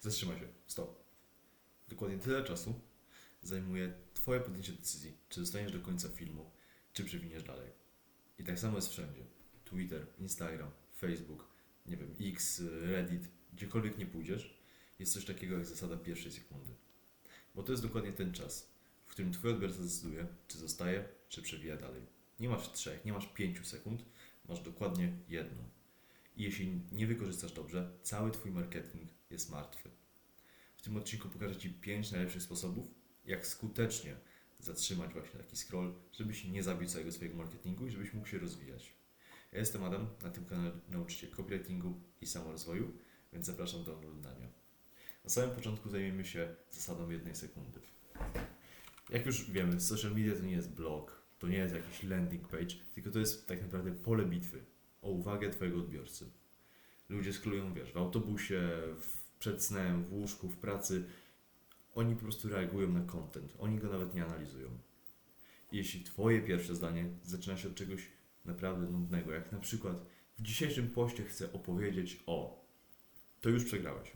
Zatrzymaj się. Stop. Dokładnie tyle czasu zajmuje Twoje podjęcie decyzji, czy zostaniesz do końca filmu, czy przewiniesz dalej. I tak samo jest wszędzie. Twitter, Instagram, Facebook, nie wiem, X, Reddit, gdziekolwiek nie pójdziesz, jest coś takiego jak zasada pierwszej sekundy. Bo to jest dokładnie ten czas, w którym Twój odbiorca zdecyduje, czy zostaje, czy przewija dalej. Nie masz trzech, nie masz pięciu sekund, masz dokładnie jedną. I jeśli nie wykorzystasz dobrze, cały Twój marketing jest martwy. W tym odcinku pokażę Ci pięć najlepszych sposobów, jak skutecznie zatrzymać właśnie taki scroll, żebyś nie zabił całego swojego marketingu i żebyś mógł się rozwijać. Ja jestem Adam, na tym kanale nauczycie copywritingu i samorozwoju, więc zapraszam do oglądania. Na samym początku zajmiemy się zasadą jednej sekundy. Jak już wiemy, social media to nie jest blog, to nie jest jakiś landing page, tylko to jest tak naprawdę pole bitwy o uwagę Twojego odbiorcy. Ludzie sklują, wiesz, w autobusie, w, przed snem, w łóżku, w pracy. Oni po prostu reagują na content, oni go nawet nie analizują. Jeśli Twoje pierwsze zdanie zaczyna się od czegoś naprawdę nudnego, jak na przykład w dzisiejszym poście chcę opowiedzieć o, to już przegrałeś.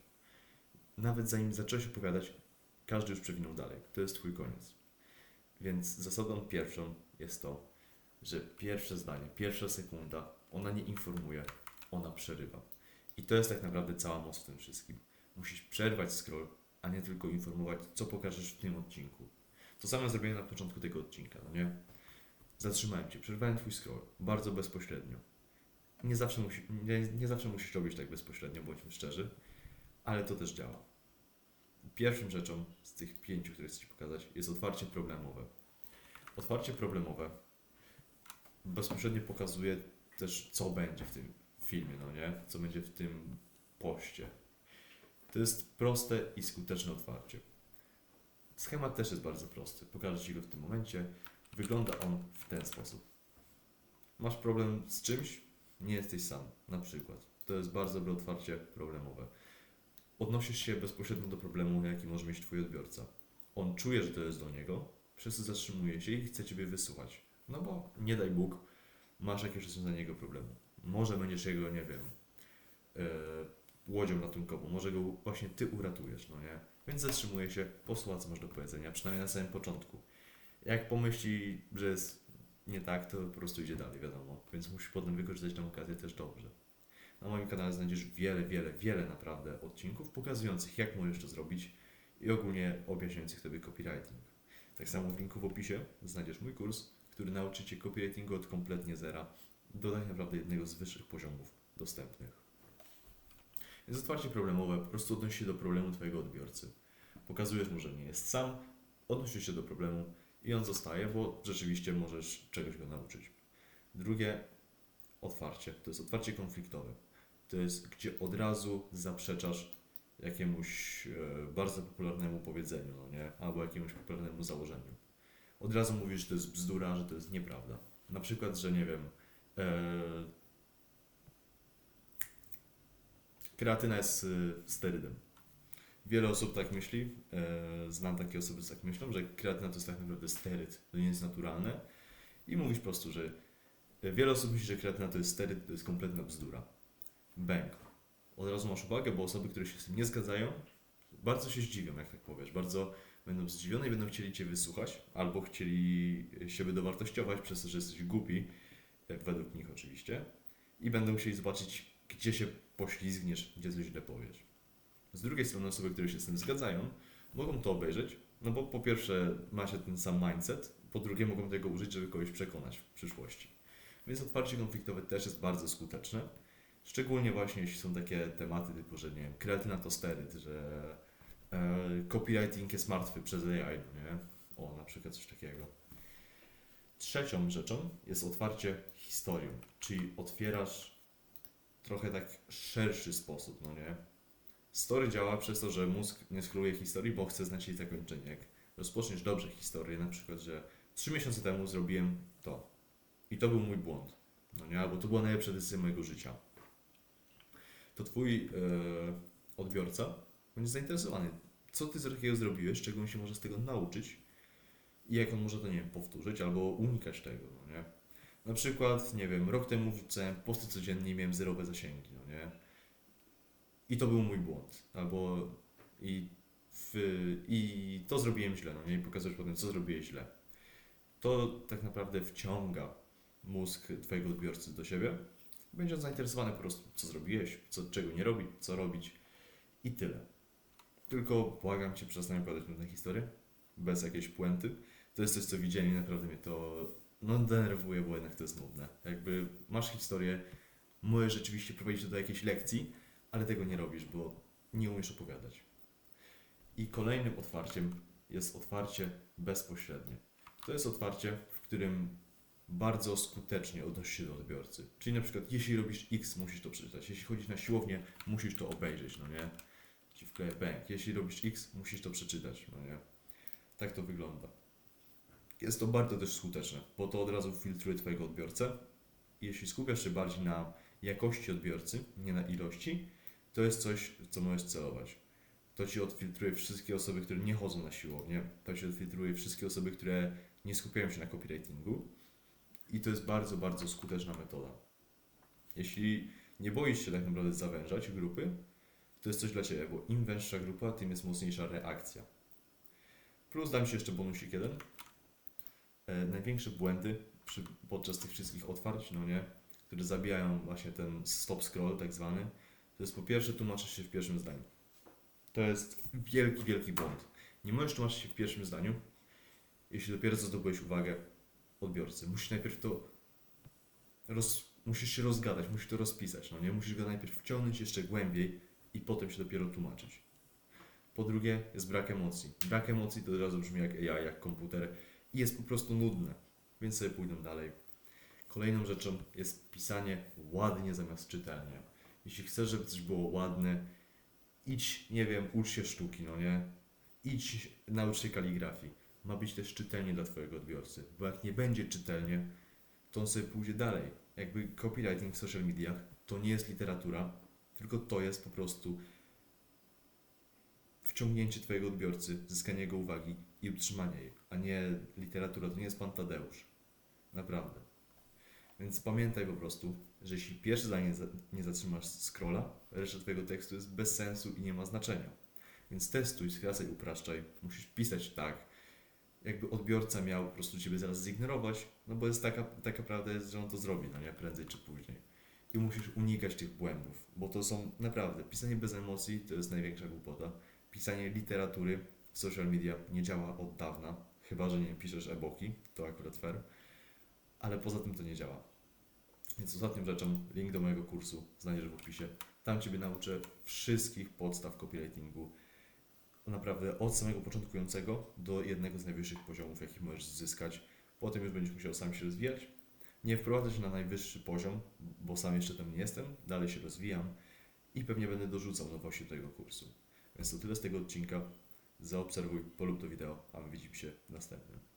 Nawet zanim zacząłeś opowiadać, każdy już przewinął dalej. To jest Twój koniec. Więc zasadą pierwszą jest to, że pierwsze zdanie, pierwsza sekunda, ona nie informuje, ona przerywa. I to jest tak naprawdę cała moc w tym wszystkim. Musisz przerwać scroll, a nie tylko informować, co pokażesz w tym odcinku. To samo zrobiłem na początku tego odcinka, no nie? Zatrzymałem Cię, przerwałem Twój scroll, bardzo bezpośrednio. Nie zawsze, musi, nie, nie zawsze musisz robić tak bezpośrednio, bądźmy szczerzy, ale to też działa. Pierwszą rzeczą z tych pięciu, które chcę Ci pokazać, jest otwarcie problemowe. Otwarcie problemowe bezpośrednio pokazuje też, co będzie w tym filmie, no nie? Co będzie w tym poście. To jest proste i skuteczne otwarcie. Schemat też jest bardzo prosty. Pokażę Ci go w tym momencie. Wygląda on w ten sposób. Masz problem z czymś? Nie jesteś sam, na przykład. To jest bardzo dobre otwarcie problemowe. Odnosisz się bezpośrednio do problemu, jaki może mieć Twój odbiorca. On czuje, że to jest do niego, przez to zatrzymuje się i chce Ciebie wysłuchać. No bo nie daj Bóg, masz jakieś rozwiązanie jego problemu. Może będziesz jego, nie wiem, e, łodzią ratunkową, może go właśnie Ty uratujesz, no nie? Więc zatrzymuje się, posłucha, co masz do powiedzenia, przynajmniej na samym początku. Jak pomyśli, że jest nie tak, to po prostu idzie dalej, wiadomo. Więc musisz potem wykorzystać tę okazję też dobrze. Na moim kanale znajdziesz wiele, wiele, wiele naprawdę odcinków pokazujących, jak możesz to zrobić i ogólnie objaśniających Tobie copywriting. Tak samo w linku w opisie znajdziesz mój kurs, który nauczy Cię copywritingu od kompletnie zera do tak naprawdę jednego z wyższych poziomów dostępnych. Więc otwarcie problemowe, po prostu odnosi się do problemu Twojego odbiorcy. Pokazujesz mu, że nie jest sam, odnosisz się do problemu i on zostaje, bo rzeczywiście możesz czegoś go nauczyć. Drugie otwarcie, to jest otwarcie konfliktowe. To jest, gdzie od razu zaprzeczasz jakiemuś e, bardzo popularnemu powiedzeniu, no nie? Albo jakiemuś popularnemu założeniu. Od razu mówisz, że to jest bzdura, że to jest nieprawda. Na przykład, że nie wiem, e, kreatyna jest y, sterydem. Wiele osób tak myśli, e, znam takie osoby, co tak myślą, że kreatyna to jest tak naprawdę steryd, to nie jest naturalne. I mówisz po prostu, że e, wiele osób myśli, że kreatyna to jest steryd, to jest kompletna bzdura. Bang. Od razu masz uwagę, bo osoby, które się z tym nie zgadzają, bardzo się zdziwią, jak tak powiesz. Bardzo będą zdziwione i będą chcieli Cię wysłuchać, albo chcieli siebie dowartościować przez to, że jesteś głupi, według nich oczywiście, i będą chcieli zobaczyć, gdzie się poślizgniesz, gdzie coś źle powiesz. Z drugiej strony osoby, które się z tym zgadzają, mogą to obejrzeć, no bo po pierwsze ma się ten sam mindset, po drugie mogą tego użyć, żeby kogoś przekonać w przyszłości. Więc otwarcie konfliktowe też jest bardzo skuteczne, szczególnie właśnie jeśli są takie tematy typu, że nie wiem, kreatyna to steryd, że e, copywriting jest martwy przez AI, no nie? O, na przykład coś takiego. Trzecią rzeczą jest otwarcie historią, czyli otwierasz trochę tak szerszy sposób, no nie? Story działa przez to, że mózg nie skróluje historii, bo chce znać jej zakończenie. Jak rozpoczniesz dobrze historię, na przykład, że trzy miesiące temu zrobiłem to i to był mój błąd, no nie? Albo to była najlepsza decyzja mojego życia. To twój e, odbiorca będzie zainteresowany, co ty z takiego zrobiłeś, czego on się może z tego nauczyć i jak on może to, nie wiem, powtórzyć albo unikać tego, no nie? Na przykład, nie wiem, rok temu wrzucałem posty codziennie i miałem zerowe zasięgi, no nie? I to był mój błąd. Albo I, w, I to zrobiłem źle, no nie? I pokazujesz potem, co zrobiłeś źle. To tak naprawdę wciąga mózg Twojego odbiorcy do siebie. Będzie on zainteresowany po prostu, co zrobiłeś, co, czego nie robić, co robić i tyle. Tylko błagam Cię, przestań opowiadać nudne historie, bez jakiejś puenty. To jest coś, co widzieli, naprawdę mnie to no, denerwuje, bo jednak to jest nudne. Jakby masz historię, możesz rzeczywiście prowadzić do jakiejś lekcji, ale tego nie robisz, bo nie umiesz opowiadać. I kolejnym otwarciem jest otwarcie bezpośrednie. To jest otwarcie, w którym bardzo skutecznie odnosisz się do odbiorcy. Czyli na przykład, jeśli robisz X, musisz to przeczytać. Jeśli chodzisz na siłownię, musisz to obejrzeć, no nie? Ci wkleję bęk. Jeśli robisz X, musisz to przeczytać, no nie? Tak to wygląda. Jest to bardzo też skuteczne, bo to od razu filtruje Twojego odbiorcę. Jeśli skupiasz się bardziej na jakości odbiorcy, nie na ilości, to jest coś, co możesz celować. To Ci odfiltruje wszystkie osoby, które nie chodzą na siłownię. To Ci odfiltruje wszystkie osoby, które nie skupiają się na copywritingu. I to jest bardzo, bardzo skuteczna metoda. Jeśli nie boisz się tak naprawdę zawężać grupy, to jest coś dla Ciebie, bo im węższa grupa, tym jest mocniejsza reakcja. Plus dam Ci jeszcze bonusik jeden. E, największe błędy przy, podczas tych wszystkich otwarć, no nie, które zabijają właśnie ten stop scroll tak zwany, to jest po pierwsze tłumaczysz się w pierwszym zdaniu. To jest wielki, wielki błąd. Nie możesz tłumaczyć się w pierwszym zdaniu, jeśli dopiero zdobyłeś uwagę odbiorcy. Musisz najpierw to roz, musisz się rozgadać, musisz to rozpisać, no nie? Musisz go najpierw wciągnąć jeszcze głębiej i potem się dopiero tłumaczyć. Po drugie jest brak emocji. Brak emocji to od razu brzmi jak AI, jak komputer i jest po prostu nudne, więc sobie pójdę dalej. Kolejną rzeczą jest pisanie ładnie zamiast czytelnie. Jeśli chcesz, żeby coś było ładne, idź, nie wiem, ucz się sztuki, no nie? Idź, naucz się kaligrafii. Ma być też czytelnie dla Twojego odbiorcy, bo jak nie będzie czytelnie, to on sobie pójdzie dalej. Jakby copywriting w social mediach to nie jest literatura, tylko to jest po prostu wciągnięcie Twojego odbiorcy, zyskanie jego uwagi i utrzymanie jej, a nie literatura, to nie jest Pan Tadeusz. Naprawdę. Więc pamiętaj po prostu, że jeśli pierwsze zdanie nie zatrzymasz scrolla, reszta Twojego tekstu jest bez sensu i nie ma znaczenia. Więc testuj, skracaj, upraszczaj. Musisz pisać tak, jakby odbiorca miał po prostu Ciebie zaraz zignorować, no bo jest taka, taka prawda jest, że on to zrobi, no nie, prędzej czy później. I musisz unikać tych błędów, bo to są naprawdę, pisanie bez emocji to jest największa głupota. Pisanie literatury w social media nie działa od dawna, chyba że nie piszesz e-booki, to akurat fair, ale poza tym to nie działa. Więc ostatnią rzeczą, link do mojego kursu znajdziesz w opisie. Tam Ciebie nauczę wszystkich podstaw copywritingu, naprawdę od samego początkującego do jednego z najwyższych poziomów, jakich możesz zyskać. Potem już będziesz musiał sam się rozwijać. Nie wprowadzę się na najwyższy poziom, bo sam jeszcze tam nie jestem, dalej się rozwijam i pewnie będę dorzucał nowości do tego kursu. Więc to tyle z tego odcinka. Zaobserwuj, polub to wideo, a my widzimy się w następnym.